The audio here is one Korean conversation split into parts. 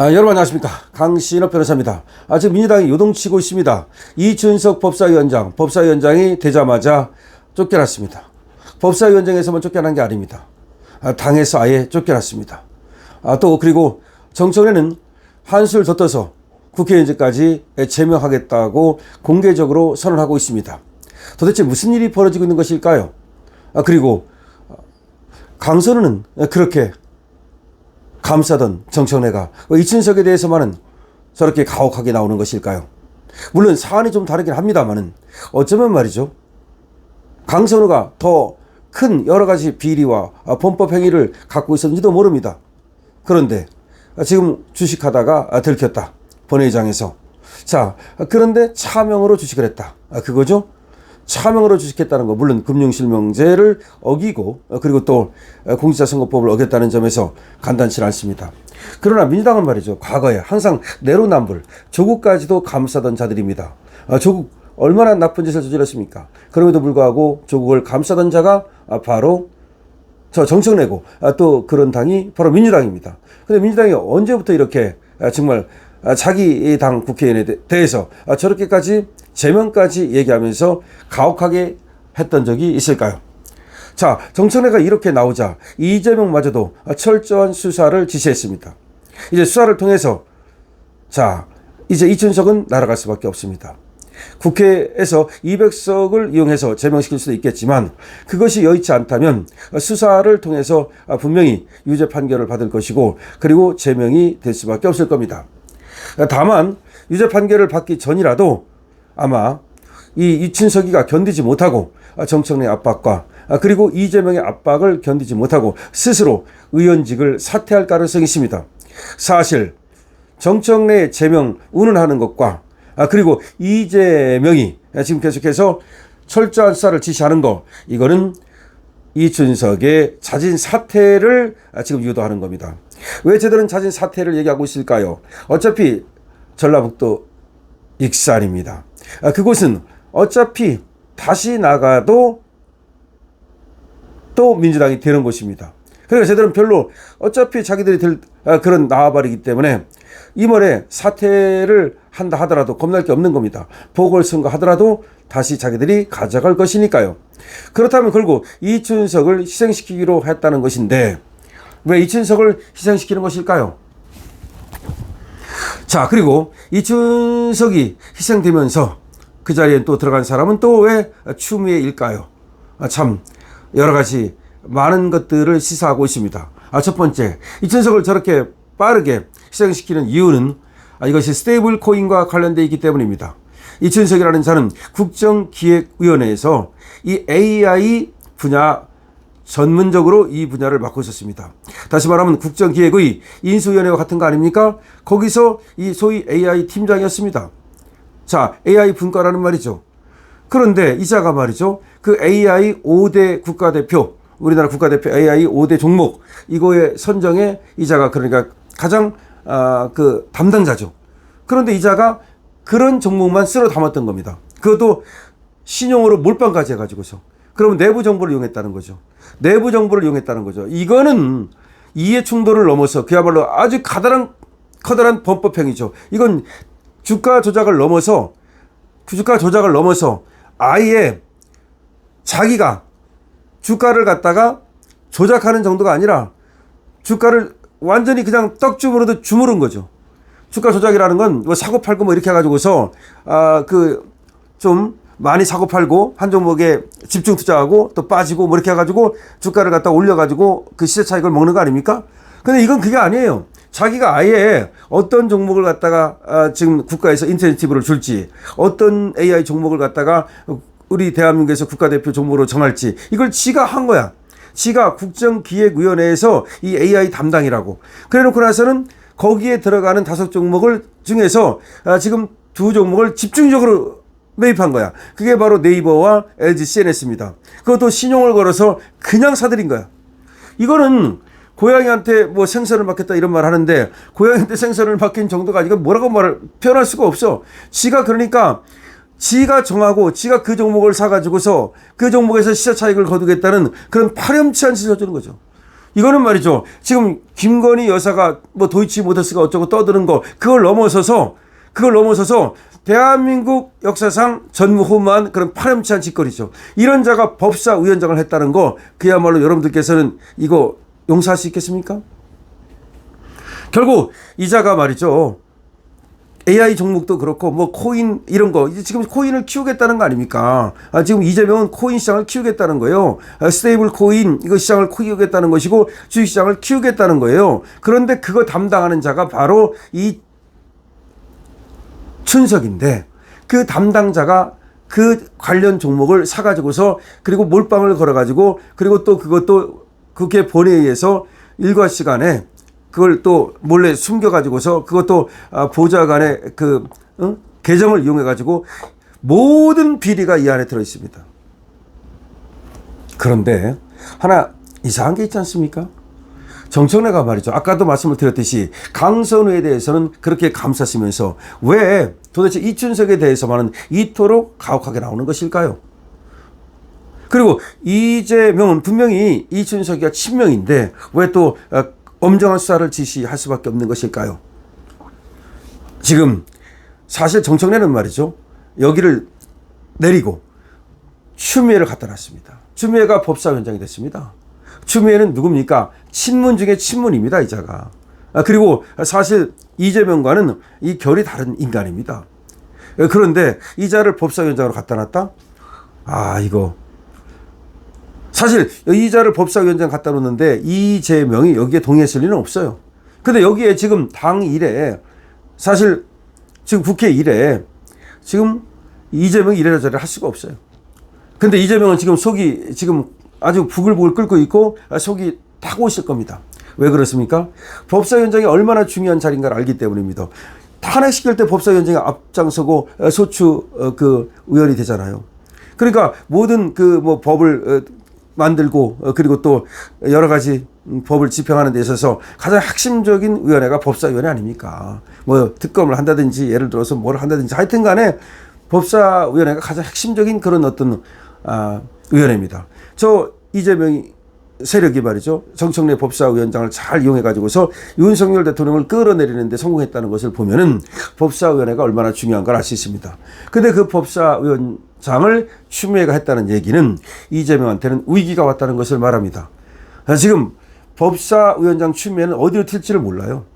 아, 여러분 안녕하십니까. 강신업 변호사입니다. 아, 지금 민주당이 요동치고 있습니다. 이준석 법사위원장, 법사위원장이 되자마자 쫓겨났습니다. 법사위원장에서만 쫓겨난 게 아닙니다. 아, 당에서 아예 쫓겨났습니다. 아, 또 그리고 정청래는 한술 더 떠서 국회의원직까지 제명하겠다고 공개적으로 선언하고 있습니다. 도대체 무슨 일이 벌어지고 있는 것일까요? 아, 그리고 강선우는 그렇게 감싸던 정청래가 이춘석에 대해서만은 저렇게 가혹하게 나오는 것일까요? 물론 사안이 좀 다르긴 합니다만은 어쩌면 말이죠. 강선우가 더 큰 여러 가지 비리와 범법 행위를 갖고 있었는지도 모릅니다. 그런데 지금 주식하다가 들켰다. 본회의장에서. 자, 그런데 차명으로 주식을 했다. 그거죠? 차명으로 주식했다는 거 물론 금융실명제를 어기고 그리고 또 공직자선거법을 어겼다는 점에서 간단치 않습니다. 그러나 민주당은 말이죠. 과거에 항상 내로남불 조국까지도 감싸던 자들입니다. 아, 조국 얼마나 나쁜 짓을 저질렀습니까? 그럼에도 불구하고 조국을 감싸던 자가 바로 저 정청래고 또 그런 당이 바로 민주당입니다. 근데 민주당이 언제부터 이렇게 정말 자기 당 국회의원에 대해서 저렇게까지 제명까지 얘기하면서 가혹하게 했던 적이 있을까요? 자, 정청래가 이렇게 나오자 이재명마저도 철저한 수사를 지시했습니다. 이제 수사를 통해서 자, 이제 이춘석은 날아갈 수밖에 없습니다. 국회에서 200석을 이용해서 제명시킬 수도 있겠지만 그것이 여의치 않다면 수사를 통해서 분명히 유죄 판결을 받을 것이고 그리고 제명이 될 수밖에 없을 겁니다. 다만 유죄 판결을 받기 전이라도 아마 이 이춘석이가 견디지 못하고 정청래 압박과 그리고 이재명의 압박을 견디지 못하고 스스로 의원직을 사퇴할 가능성이 있습니다. 사실 정청래 제명 운운하는 것과 그리고 이재명이 지금 계속해서 철저한 수사를 지시하는 거 이거는 이춘석의 자진 사퇴를 지금 유도하는 겁니다. 왜 저들은 자진 사퇴를 얘기하고 있을까요? 어차피 전라북도 익산입니다. 그곳은 어차피 다시 나가도 또 민주당이 되는 곳입니다. 그러니까 저들은 별로 어차피 자기들이 될 그런 나와버리기 때문에 이번에 사퇴를 한다 하더라도 겁날 게 없는 겁니다. 보궐선거 하더라도 다시 자기들이 가져갈 것이니까요. 그렇다면 결국 이춘석을 희생시키기로 했다는 것인데 왜 이춘석을 희생시키는 것일까요? 자, 그리고 이춘석이 희생되면서 그 자리에 또 들어간 사람은 또 왜 추미애일까요? 아, 참, 여러 가지 많은 것들을 시사하고 있습니다. 아, 첫 번째, 이춘석을 저렇게 빠르게 희생시키는 이유는 아, 이것이 스테이블 코인과 관련되어 있기 때문입니다. 이춘석이라는 자는 국정기획위원회에서 이 AI 분야 전문적으로 이 분야를 맡고 있었습니다. 다시 말하면 국정기획의 인수위원회와 같은 거 아닙니까? 거기서 이 소위 AI 팀장이었습니다. 자, AI 분과라는 말이죠. 그런데 이자가 말이죠. 그 AI 5대 국가대표, 우리나라 국가대표 AI 5대 종목, 이거의 선정에 이자가 그러니까 가장, 아, 그 담당자죠. 그런데 이자가 그런 종목만 쓸어 담았던 겁니다. 그것도 신용으로 몰빵까지 해가지고서. 그러면 내부 정보를 이용했다는 거죠. 내부 정보를 이용했다는 거죠. 이거는 이해 충돌을 넘어서 그야말로 아주 가다란 커다란 범법행위죠. 이건 주가 조작을 넘어서 주가 조작을 넘어서 아예 자기가 주가를 갖다가 조작하는 정도가 아니라 주가를 완전히 그냥 떡 주무로도 주무른 거죠. 주가 조작이라는 건 뭐 사고 팔고 뭐 이렇게 해가지고서 아그 좀 많이 사고 팔고 한 종목에 집중 투자하고 또 빠지고 뭐 이렇게 해가지고 주가를 갖다 올려가지고 그 시세 차익을 먹는 거 아닙니까? 근데 이건 그게 아니에요. 자기가 아예 어떤 종목을 갖다가 아 지금 국가에서 인센티브를 줄지 어떤 AI 종목을 갖다가 우리 대한민국에서 국가대표 종목으로 정할지 이걸 지가 한 거야. 지가 국정기획위원회에서 이 AI 담당이라고. 그래 놓고 나서는 거기에 들어가는 다섯 종목을 중에서 아 지금 두 종목을 집중적으로 매입한 거야. 그게 바로 네이버와 LG CNS입니다. 그것도 신용을 걸어서 그냥 사들인 거야. 이거는 고양이한테 뭐 생선을 맡겼다 이런 말 하는데 고양이한테 생선을 맡긴 정도가 아니고 뭐라고 말을 표현할 수가 없어. 지가 그러니까 지가 정하고 지가 그 종목을 사가지고서 그 종목에서 시세 차익을 거두겠다는 그런 파렴치한 짓을 해주는 거죠. 이거는 말이죠. 지금 김건희 여사가 뭐 도이치 모터스가 어쩌고 떠드는 거 그걸 넘어서서 그걸 넘어서서 대한민국 역사상 전무후무한 그런 파렴치한 짓거리죠. 이런 자가 법사 위원장을 했다는 거 그야말로 여러분들께서는 이거 용서할 수 있겠습니까? 결국 이자가 말이죠. AI 종목도 그렇고 뭐 코인 이런 거 이제 지금 코인을 키우겠다는 거 아닙니까? 아, 지금 이재명은 코인 시장을 키우겠다는 거예요. 아, 스테이블 코인 이거 시장을 키우겠다는 것이고 주식 시장을 키우겠다는 거예요. 그런데 그거 담당하는 자가 바로 이 춘석인데 그 담당자가 그 관련 종목을 사가지고서 그리고 몰빵을 걸어가지고 그리고 또 그것도 국회 본회의에서 일과 시간에 그걸 또 몰래 숨겨가지고서 그것도 아, 보좌관의 그 어? 계정을 이용해가지고 모든 비리가 이 안에 들어 있습니다. 그런데 하나 이상한 게 있지 않습니까? 정청래 가 말이죠. 아까도 말씀을 드렸듯이 강선우에 대해서는 그렇게 감쌌으면서 왜 도대체 이춘석에 대해서만은 이토록 가혹하게 나오는 것일까요? 그리고 이재명은 분명히 이춘석이가 친명인데 왜 또 엄정한 수사를 지시할 수밖에 없는 것일까요? 지금 사실 정청래는 말이죠. 여기를 내리고 추미애를 갖다 놨습니다. 추미애가 법사위원장이 됐습니다. 추미애는 누굽니까? 친문 중에 친문입니다, 이자가. 아, 그리고 사실 이재명과는 이 결이 다른 인간입니다. 그런데 이자를 법사위원장으로 갖다 놨다? 아, 이거. 사실 이자를 법사위원장 갖다 놓는데 이재명이 여기에 동의했을 리는 없어요. 근데 여기에 지금 당 일에 사실 지금 국회 일에 지금 이재명이 이래라 저래라 할 수가 없어요. 근데 이재명은 지금 속이 지금 아주 부글부글 끓고 있고 속이 타고 있을 겁니다. 왜 그렇습니까? 법사위원장이 얼마나 중요한 자리인가를 알기 때문입니다. 탄핵시킬 때 법사위원장이 앞장서고 소추 어, 그 의원이 되잖아요. 그러니까 모든 그 뭐 법을 어, 만들고 어, 그리고 또 여러 가지 법을 집행하는 데 있어서 가장 핵심적인 위원회가 법사위원회 아닙니까? 뭐 특검을 한다든지 예를 들어서 뭘 한다든지 하여튼 간에 법사위원회가 가장 핵심적인 그런 어떤 아, 위원회입니다. 저 이재명이 세력이 말이죠. 정청래 법사위원장을 잘 이용해 가지고서 윤석열 대통령을 끌어내리는데 성공했다는 것을 보면은 법사위원회가 얼마나 중요한 걸 알 수 있습니다. 근데 그 법사위원장을 추미애가 했다는 얘기는 이재명한테는 위기가 왔다는 것을 말합니다. 지금 법사위원장 추미애는 어디로 튈지를 몰라요.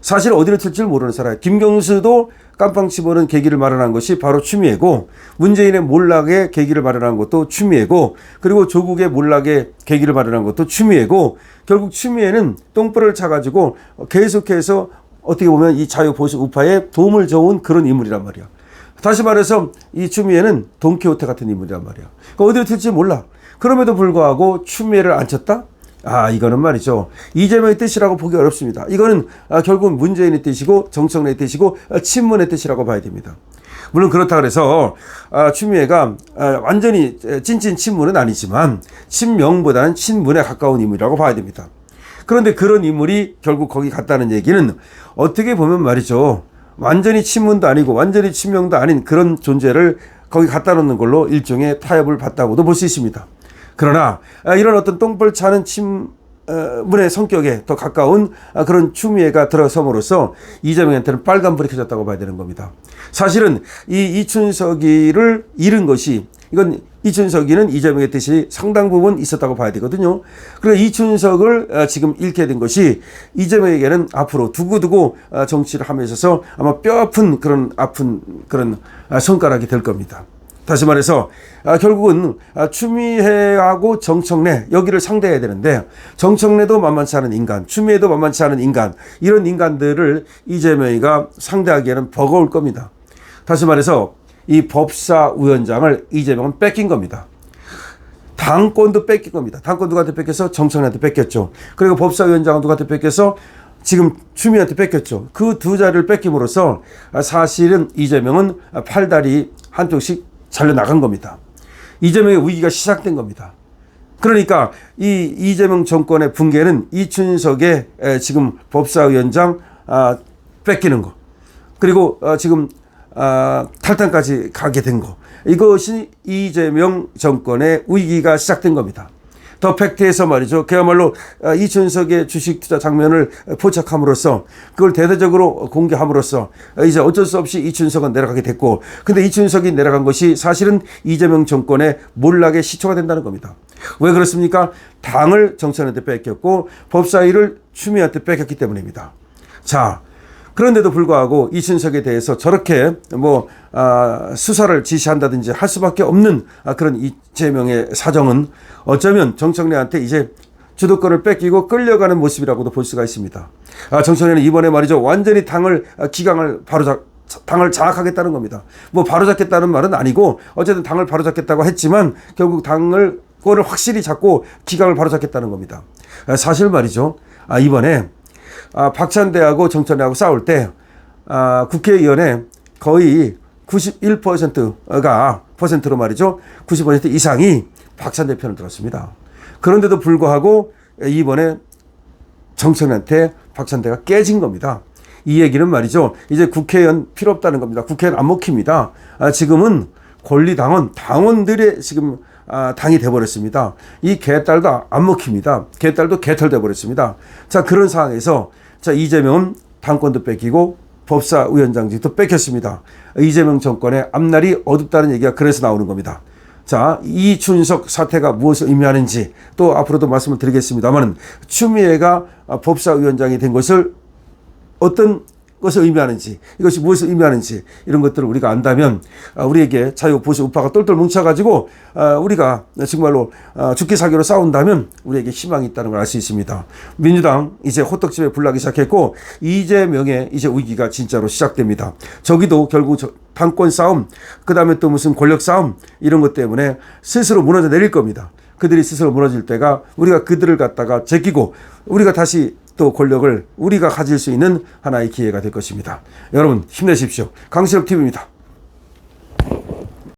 사실 어디로 튈지를 모르는 사람. 김경수도 깜빵 집어는 계기를 마련한 것이 바로 추미애고 문재인의 몰락의 계기를 마련한 것도 추미애고 그리고 조국의 몰락의 계기를 마련한 것도 추미애고 결국 추미애는 똥불을 차가지고 계속해서 어떻게 보면 이 자유 보수 우파에 도움을 줘온 그런 인물이란 말이야. 다시 말해서 이 추미애는 돈키호테 같은 인물이란 말이야. 그러니까 어디로 튈지 몰라. 그럼에도 불구하고 추미애를 앉혔다? 아, 이거는 말이죠. 이재명의 뜻이라고 보기 어렵습니다. 이거는 아, 결국 문재인의 뜻이고 정청래의 뜻이고 아, 친문의 뜻이라고 봐야 됩니다. 물론 그렇다 그래서 아, 추미애가 아, 완전히 찐찐 친문은 아니지만 친명보다는 친문에 가까운 인물이라고 봐야 됩니다. 그런데 그런 인물이 결국 거기 갔다는 얘기는 어떻게 보면 말이죠. 완전히 친문도 아니고 완전히 친명도 아닌 그런 존재를 거기 갖다 놓는 걸로 일종의 타협을 봤다고도 볼 수 있습니다. 그러나 아, 이런 어떤 똥벌 차는 침 문의 성격에 더 가까운 아, 그런 추미애가 들어섬으로써 이재명한테는 빨간불이 켜졌다고 봐야 되는 겁니다. 사실은 이 이춘석이를 잃은 것이 이건 이춘석이는 이재명의 뜻이 상당 부분 있었다고 봐야 되거든요. 그래서 이춘석을 아, 지금 잃게 된 것이 이재명에게는 앞으로 두고두고 정치를 있어서 아마 뼈 아픈 그런 아픈 그런 손가락이 될 겁니다. 다시 말해서 아, 결국은 아, 추미애하고 정청래 여기를 상대해야 되는데 정청래도 만만치 않은 인간, 추미애도 만만치 않은 인간 이런 인간들을 이재명이가 상대하기에는 버거울 겁니다. 다시 말해서 이 법사 위원장을 이재명은 뺏긴 겁니다. 당권도 뺏긴 겁니다. 당권 누구한테 뺏겨서 정청래한테 뺏겼죠. 그리고 법사위원장은 누구한테 뺏겨서 지금 추미애한테 뺏겼죠. 그 두 자리를 뺏김으로써 사실은 이재명은 팔다리 한쪽씩 잘려 나간 겁니다. 이재명의 위기가 시작된 겁니다. 그러니까 이 이재명 정권의 붕괴는 이춘석의 지금 법사위원장 아, 뺏기는 거 그리고 어, 지금 아, 탈당까지 가게 된 거 이것이 이재명 정권의 위기가 시작된 겁니다. 더 팩트에서 말이죠. 그야말로 아, 이준석의 주식 투자 장면을 포착함으로써 그걸 대대적으로 공개함으로써 이제 어쩔 수 없이 이준석은 내려가게 됐고 근데 이준석이 내려간 것이 사실은 이재명 정권의 몰락의 시초가 된다는 겁니다. 왜 그렇습니까? 당을 정치인한테 뺏겼고 법사위를 추미애한테 뺏겼기 때문입니다. 자, 그런데도 불구하고 이준석에 대해서 저렇게 뭐 아, 수사를 지시한다든지 할 수밖에 없는 아, 그런 이재명의 사정은 어쩌면 정청래한테 이제 주도권을 뺏기고 끌려가는 모습이라고도 볼 수가 있습니다. 아, 정청래는 이번에 말이죠 완전히 당을 아, 기강을 바로잡 당을 장악하겠다는 겁니다. 뭐 바로잡겠다는 말은 아니고 어쨌든 당을 바로잡겠다고 했지만 결국 당을 그거를 확실히 잡고 기강을 바로잡겠다는 겁니다. 아, 사실 말이죠. 아, 이번에 아, 박찬대하고 정천대하고 싸울 때 아, 국회의원의 거의 91%가 퍼센트로 말이죠. 90% 이상이 박찬대 편을 들었습니다. 그런데도 불구하고 이번에 정청래한테 박찬대가 깨진 겁니다. 이 얘기는 말이죠. 이제 국회의원 필요 없다는 겁니다. 국회의원 안 먹힙니다. 아, 지금은 권리당원, 당원들의 지금 아, 당이 돼버렸습니다. 이 개딸도 안 먹힙니다. 개딸도 개털돼 버렸습니다. 자 그런 상황에서 자 이재명은 당권도 뺏기고 법사위원장직도 뺏겼습니다. 이재명 정권의 앞날이 어둡다는 얘기가 그래서 나오는 겁니다. 자, 이춘석 사태가 무엇을 의미하는지 또 앞으로도 말씀을 드리겠습니다만 추미애가 법사위원장이 된 것을 어떤 것을 의미하는지 이것이 무엇을 의미하는지 이런 것들을 우리가 안다면 아, 우리에게 자유 보수 우파가 똘똘 뭉쳐가지고 아, 우리가 정말로 아, 죽기 살기로 싸운다면 우리에게 희망이 있다는 걸 알 수 있습니다. 민주당 이제 호떡집에 불나기 시작했고 이재명의 이제 위기가 진짜로 시작됩니다. 저기도 결국 저 당권 싸움 그 다음에 또 무슨 권력 싸움 이런 것 때문에 스스로 무너져 내릴 겁니다. 그들이 스스로 무너질 때가 우리가 그들을 갖다가 제끼고 우리가 다시 또 권력을 우리가 가질 수 있는 하나의 기회가 될 것입니다. 여러분 힘내십시오. 강실업 TV입니다.